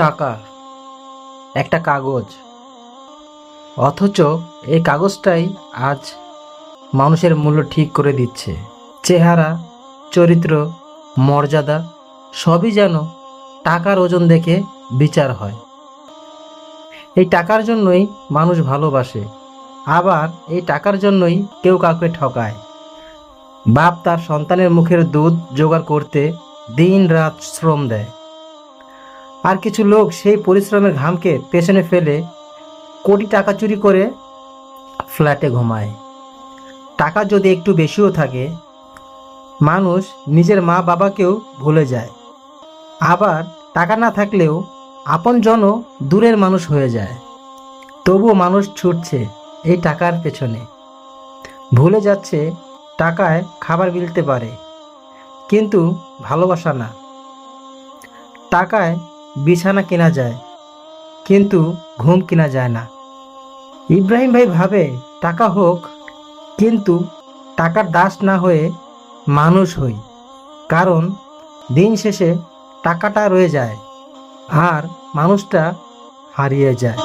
টাকা, একটা কাগজ। অথচ এই কাগজটাই আজ মানুষের মূল্য ঠিক করে দিচ্ছে। চেহারা, চরিত্র, মর্যাদা, সবই যেন টাকার ওজন দেখে বিচার হয়। এই টাকার জন্যই মানুষ ভালোবাসে, আবার এই টাকার জন্যই কেউ কাউকে ঠকায়। বাপ তার সন্তানের মুখের দুধ জোগাড় করতে দিন রাত শ্রম দেয়। আর কিছু লোক সেই পরিশ্রমের ঘামকে পেছনে ফেলে কোটি টাকা চুরি করে ফ্ল্যাটে ঘুমায়। টাকা যদি একটু বেশিও থাকে, মানুষ নিজের মা বাবাকেও ভুলে যায়। আবার টাকা না থাকলেও আপনজনও দূরের মানুষ হয়ে যায়। তবুও মানুষ ছুটছে এই টাকার পেছনে। ভুলে যাচ্ছে টাকায় খাবার মিলতে পারে, কিন্তু ভালোবাসা না। টাকায় বিছানা কেনা যায়, কিন্তু ঘুম কেনা যায় না। ইব্রাহিম ভাই ভাবে, টাকা হোক, কিন্তু টাকার দাস না হয়ে মানুষ হই, কারণ দিন শেষে টাকাটা রয়ে যায় আর মানুষটা হারিয়ে যায়।